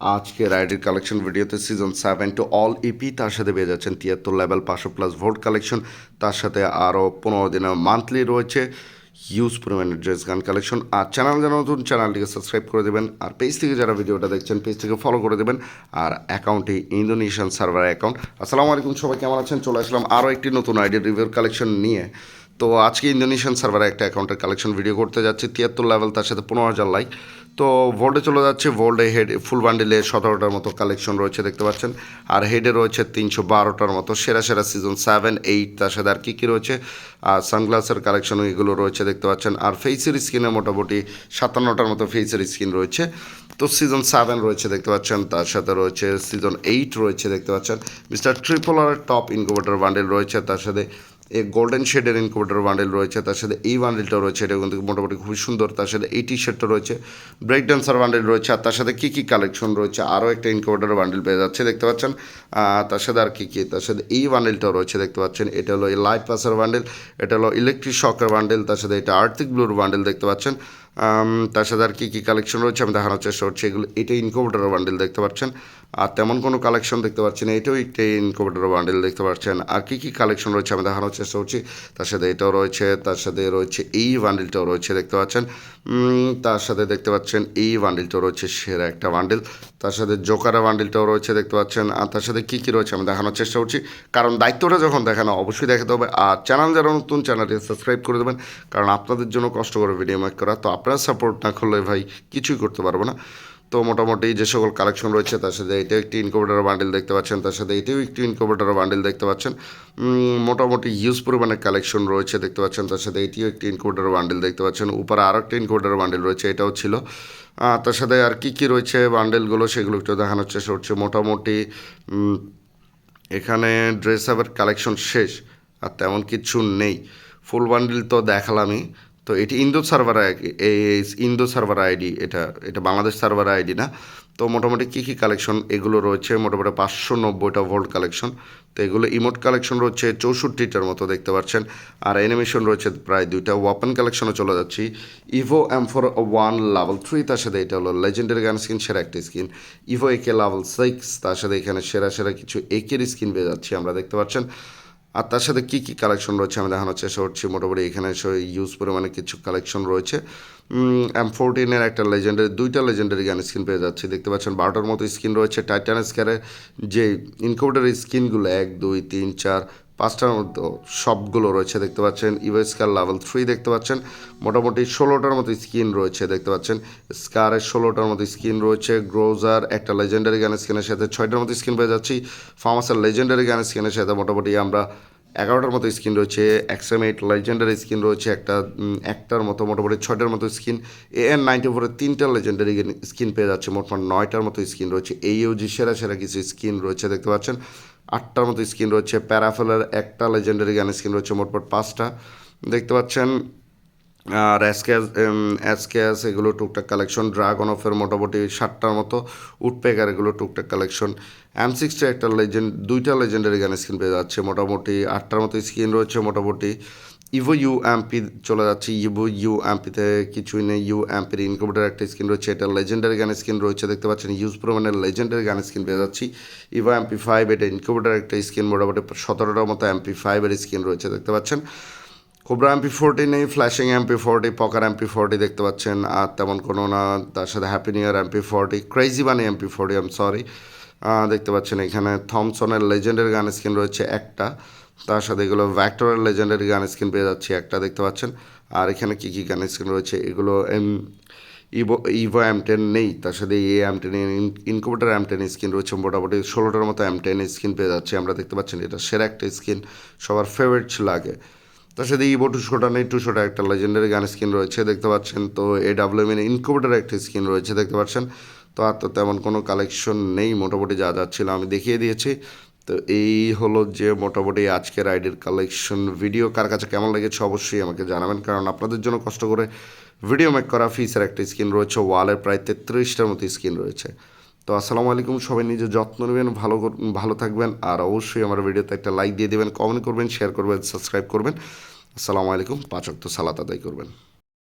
আজকের রাইডের কালেকশন ভিডিওতে season seven to all EP তার সাথে পেয়ে যাচ্ছেন তিয়াত্তর লেভেল পাঁচশো প্লাস ভোট কালেকশন তার সাথে আরও পনেরো দিনের মান্থলি রয়েছে হিউজ পরিমাণের ড্রেস গান কালেকশন আর চ্যানেল যারা নতুন চ্যানেলটিকে সাবস্ক্রাইব করে দেবেন। আর পেজ থেকে যারা ভিডিওটা দেখছেন পেজ থেকে ফলো করে দেবেন। আর অ্যাকাউন্টটি ইন্দোনেশিয়ান সার্ভার অ্যাকাউন্ট আসসালামু আলাইকুম, সবাই কেমন আছেন? চলে আসলাম আরও একটি নতুন আইডির রিভিউর কালেকশন নিয়ে। তো আজকে ইন্দোনেশিয়ান সার্ভারে একটা অ্যাকাউন্টের কালেকশন ভিডিও করতে যাচ্ছি। তিয়াত্তর লেভেল তার সাথে পনেরো হাজার লাইক তো ভোল্টে চলে যাচ্ছে। ভোল্টে হেড, ফুল বান্ডিলে সতেরোটার মতো কালেকশন রয়েছে দেখতে পাচ্ছেন। আর হেডে রয়েছে তিনশো বারোটার মতো সেরা সেরা সিজন সেভেন এইট তার সাথে আর কী কী রয়েছে? আর সানগ্লাসের কালেকশন এগুলো রয়েছে দেখতে পাচ্ছেন। আর ফেসের স্কিনে মোটামুটি সাতান্নটার মতো ফেসের স্কিন রয়েছে। তো সিজন সেভেন রয়েছে দেখতে পাচ্ছেন। তার সাথে রয়েছে সিজন এইট রয়েছে দেখতে পাচ্ছেন। Mister tripler top incubator bundle রয়েছে। তার সাথে এই গোল্ডেন শেডের ইনকোভেটার বান্ডেল রয়েছে, তার সাথে এই বান্ডেলটা রয়েছে, এটা কিন্তু মোটামুটি খুবই সুন্দর, তার সাথে এই টি শার্টটা রয়েছে। ব্রেক ডান্সার বান্ডেল রয়েছে, আর তার সাথে কী কী কালেকশন রয়েছে, আরও একটা ইনকোভেটার বান্ডেল পেয়ে যাচ্ছে, দেখতে পাচ্ছেন? তার সাথে আর কী কী, তার সাথে এই বান্ডেলটাও রয়েছে, দেখতে পাচ্ছেন? এটা হলো লাইট পাসার বান্ডেল এটা হলো ইলেকট্রিক শকের বান্ডেল তার সাথে এটা আর্থিক ব্লুর বান্ডেল দেখতে পাচ্ছেন? তার সাথে আর কী কী কালেকশন রয়েছে আমি দেখানোর চেষ্টা করছি। এগুলো, এটা ইনকোভেটারের বান্ডেল দেখতে পাচ্ছেন। আর তেমন কোনো কালেকশন দেখতে পাচ্ছেন এটাও একটা ইনকোভেটারের বান্ডেল দেখতে পাচ্ছেন। আর কী কী কালেকশন রয়েছে আমি দেখানোর চেষ্টা করছি। তার সাথে এটাও রয়েছে, তার সাথে রয়েছে এই বান্ডেলটাও রয়েছে দেখতে পাচ্ছেন। তার সাথে দেখতে পাচ্ছেন এই বান্ডেলটাও রয়েছে সেরা একটা বান্ডেল তার সাথে জোকারা বান্ডিলটাও রয়েছে, দেখতে পাচ্ছেন। আর তার সাথে কী কী রয়েছে আমি দেখানোর চেষ্টা করছি। কারণ দায়িত্বটা যখন দেখানো অবশ্যই দেখাতে হবে। আর চ্যানেল যারা নতুন, চ্যানেলটি সাবস্ক্রাইব করে দেবেন, কারণ আপনাদের জন্য কষ্ট করে ভিডিও মেক করা। তো আপনারা সাপোর্ট না করলে ভাই কিছুই করতে পারব না। তো মোটামুটি যে সকল কালেকশন রয়েছে, তার সাথে এটা একটি ইনকোভেটার বান্ডিল দেখতে পাচ্ছেন, তার সাথে এটাও একটি ইনকোভেটার বান্ডিল দেখতে পাচ্ছেন। মোটামুটি হিউজ পরিমাণে কালেকশন রয়েছে, দেখতে পাচ্ছেন, তার সাথে এটিও একটি ইনকোভেটার বান্ডিল দেখতে পাচ্ছেন। উপরে আরও একটি ইনকোভেটার বান্ডিল রয়েছে, এটাও ছিল। তার সাথে আর কী কী রয়েছে বান্ডেলগুলো সেগুলো একটু দেখানোর চেষ্টা করছে। মোটামুটি এখানে ড্রেস আপের কালেকশন শেষ, আর তেমন কিছু নেই। ফুল বান্ডিল তো দেখালামই। তো এটি Indo server Indo server ID এটা এটা বাংলাদেশ সার্ভার আইডি না। তো মোটামুটি কী কী কালেকশন এগুলো রয়েছে? মোটামুটি পাঁচশো নব্বইটা ভোল্ট কালেকশন তো এগুলো ইমোট কালেকশন রয়েছে চৌষট্টিটার মতো দেখতে পাচ্ছেন। আর অ্যানিমেশন রয়েছে প্রায় দুইটা। ওয়াপেন কালেকশনে চলে যাচ্ছি। Evo M four one level three তার সাথে এটা হলো লেজেন্ডারি গান স্কিন সেরা একটা skin Evo AK level six তার সাথে এখানে সেরা সেরা কিছু একের স্কিন পেয়ে যাচ্ছি আমরা, দেখতে পাচ্ছেন। আর তার সাথে কী কী কালেকশন রয়েছে আমি দেখানোর চেষ্টা করছি। মোটামুটি এখানে ইউজ পরিমাণে কিছু কালেকশন রয়েছে। এম ফোরটিনের একটা লেজেন্ডারি দুইটা লেজেন্ডারি গান স্কিন পেয়ে যাচ্ছি। দেখতে পাচ্ছেন বারোটার মতো স্ক্রিন রয়েছে। টাইটান স্কারের যে ইনকোভেটার স্ক্রিনগুলো এক, দুই, তিন, চার পাঁচটার মতো সবগুলো রয়েছে, দেখতে পাচ্ছেন। ইভো স্কার লেভেল থ্রি দেখতে পাচ্ছেন। মোটামুটি ষোলোটার মতো স্কিন রয়েছে, দেখতে পাচ্ছেন। স্কারের ষোলোটার মতো স্কিন রয়েছে। গ্রোজার একটা লেজেন্ডারি গান স্কিনের সাথে ছয়টার মতো স্কিন পেয়ে যাচ্ছি। ফার্মাসের লেজেন্ডারি গান স্কিনের সাথে মোটামুটি আমরা এগারোটার মতো স্কিন রয়েছে। এক্সএম এইট লেজেন্ডারি স্কিন রয়েছে একটা একটার মতো, মোটামুটি ছয়টার মতো স্কিন এ এন নাইনটি ফোরের তিনটা লেজেন্ডারি স্কিন পেয়ে যাচ্ছে। মোটমাট নয়টার মতো স্কিন রয়েছে। এই ইউজি সেরা সেরা কিছু স্কিন রয়েছে, দেখতে পাচ্ছেন। আটটার মতো স্ক্রিন রয়েছে। প্যারাফেলের একটা লেজেন্ডারি গান স্ক্রিন রয়েছে মোটমোট পাঁচটা। দেখতে পাচ্ছেন, আর অ্যাসক্যাস অ্যাসক্যাস এগুলো টুকটাক কালেকশন ড্রাগন অফের মোটামুটি সাতটার মতো উডপেকার এগুলো টুকটাক কালেকশন এম সিক্সটা একটা লেজেন্ড দুইটা লেজেন্ডারি গান স্ক্রিন পেয়ে যাচ্ছে। মোটামুটি আটটার মতো স্ক্রিন রয়েছে মোটামুটি। ইভো ইউ এমপি চলে যাচ্ছে। ইভো ইউ এমপিতে কিছুই নেই। ইউ এমপির ইনকুবেটার একটা স্ক্রিন রয়েছে। এটা লেজেন্ডারি গান স্ক্রিন রয়েছে। দেখতে পাচ্ছেন ইউজ প্রমাণের লেজেন্ডারি গান স্ক্রিন পেয়ে যাচ্ছি। ইভো এমপি ফাইভ এটা ইনকুবেটার একটা স্ক্রিন মোটামুটি সতেরোটার মতো এমপি ফাইভের স্ক্রিন রয়েছে। দেখতে পাচ্ছেন কোবরা এমপি ফোরটি নেই flashing MP forty poker MP forty দেখতে পাচ্ছেন, আর তেমন কোনো না। তার সাথে happy new year MP forty crazy bunny MP forty আম সরি দেখতে পাচ্ছেন, এখানে থমসনের লেজেন্ডের গান স্ক্রিন রয়েছে একটা। তার সাথে এগুলো ভ্যাক্টরের লেজেন্ডারি গান স্ক্রিন পেয়ে যাচ্ছে, একটা দেখতে পাচ্ছেন। আর এখানে কী কী গান স্ক্রিন রয়েছে? এগুলো M evo evo M ten নেই, তার সাথে এ M ten incubator M ten skin রয়েছে, মোটামুটি ষোলোটার মতো এম টেন স্ক্রিন পেয়ে যাচ্ছে, আমরা দেখতে পাচ্ছেন এটা সেরা একটা স্ক্রিন, সবার ফেভারিট ছিল আগে তার সাথে ইভো টুশোটা নেই টু টুশোটা একটা লেজেন্ডারি গান স্ক্রিন রয়েছে, দেখতে পাচ্ছেন। তো এ ডাব্লিউ এম ইনকুবেটার একটা স্ক্রিন রয়েছে, দেখতে পাচ্ছেন। তো আর তো তেমন কোনো কালেকশন নেই, মোটামুটি যা যা ছিল আমি দেখিয়ে দিয়েছি। তো এই হলো যে মোটামুটি আজকের আইডির কালেকশন ভিডিও কার কাছে কেমন লেগেছে অবশ্যই আমাকে জানাবেন, কারণ আপনাদের জন্য কষ্ট করে ভিডিও মেক করা ফিসের একটা স্কিন রয়েছে ওয়ালের প্রায় তেত্রিশটার মতো স্কিন রয়েছে। তো আসসালামু আলাইকুম, সবাই নিজের যত্ন নেবেন, ভালো ভালো থাকবেন, আর অবশ্যই আমার ভিডিওতে একটা লাইক দিয়ে দেবেন কমেন্ট করবেন শেয়ার করবেন সাবস্ক্রাইব করবেন। আসসালামু আলাইকুম, পাঁচ অক্ত সালাত আদায় করবেন।